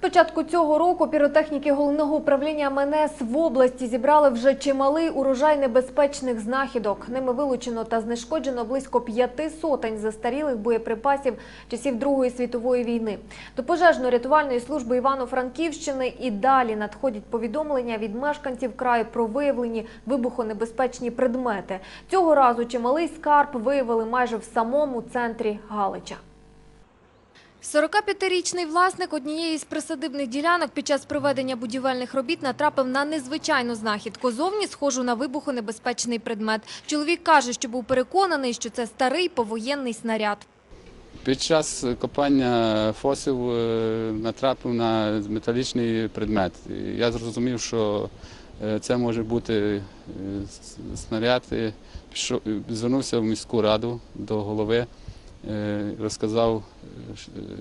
початку цього року піротехніки головного управління МНС в області зібрали вже чималий урожай небезпечних знахідок. Ними вилучено та знешкоджено близько п'яти сотень застарілих боєприпасів часів Другої світової війни. До пожежно-рятувальної служби Івано-Франківщини і далі надходять повідомлення від мешканців краю про виявлені вибухонебезпечні предмети. Цього разу чималий скарб виявили майже в самому центрі Галича. 45-річний власник однієї з присадибних ділянок під час проведення будівельних робіт натрапив на незвичайну знахідку. Зовні схожу на вибухонебезпечний предмет. Чоловік каже, що був переконаний, що це старий повоєнний снаряд. Під час копання фосів е, натрапив на металічний предмет. Я зрозумів, що е, це може бути е, снаряд. Звернувся в міську раду до голови, розказав,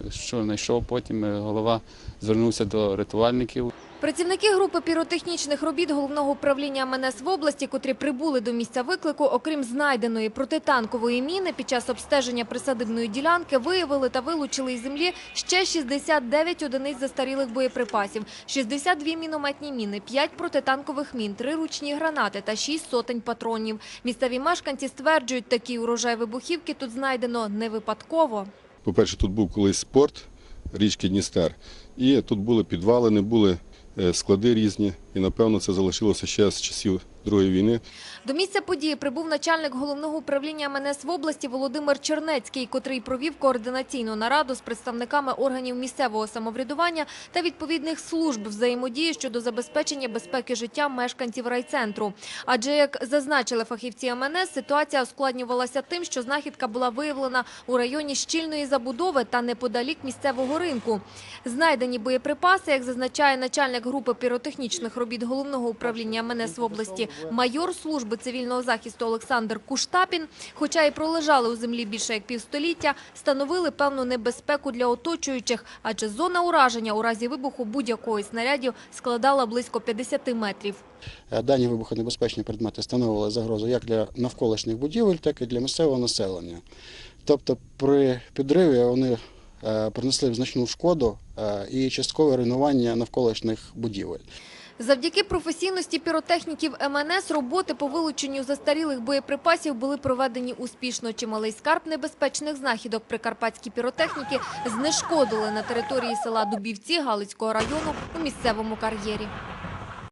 е, що знайшов. Потім е, голова звернувся до рятувальників. Працівники групи піротехнічних робіт головного управління МНС в області, котрі прибули до місця виклику, окрім знайденої протитанкової міни, під час обстеження присадибної ділянки виявили та вилучили із землі ще 69 одиниць застарілих боєприпасів, 62 мінометні міни, 5 протитанкових мін, 3 ручні гранати та 6 сотень патронів. Місцеві мешканці стверджують, такий урожай вибухівки тут знайдено не випадково. По-перше, тут був колись порт річки Дністер, і тут були підвалини, були е, склади різні, і напевно це залишилося ще з часів Другої війни. До місця події прибув начальник головного управління МНС в області Володимир Чернецький, котрий провів координаційну нараду з представниками органів місцевого самоврядування та відповідних служб взаємодії щодо забезпечення безпеки життя мешканців райцентру. Адже, як зазначили фахівці МНС, ситуація ускладнювалася тим, що знахідка була виявлена у районі щільної забудови та неподалік місцевого ринку. Знайдені боєприпаси, як зазначає начальник групи піротехнічних робіт головного управління МНС в області, майор служби цивільного захисту Олександр Куштапін, хоча і пролежали у землі більше як півстоліття, становили певну небезпеку для оточуючих, адже зона ураження у разі вибуху будь-якої снарядів складала близько 50 метрів. Е, Дані вибухонебезпечні предмети становили загрозу як для навколишніх будівель, так і для місцевого населення. Тобто при підриві вони е, принесли значну шкоду е, і часткове руйнування навколишніх будівель. Завдяки професійності піротехніків МНС роботи по вилученню застарілих боєприпасів були проведені успішно. Чималий скарб небезпечних знахідок прикарпатські піротехніки знешкодили на території села Дубівці Галицького району у місцевому кар'єрі.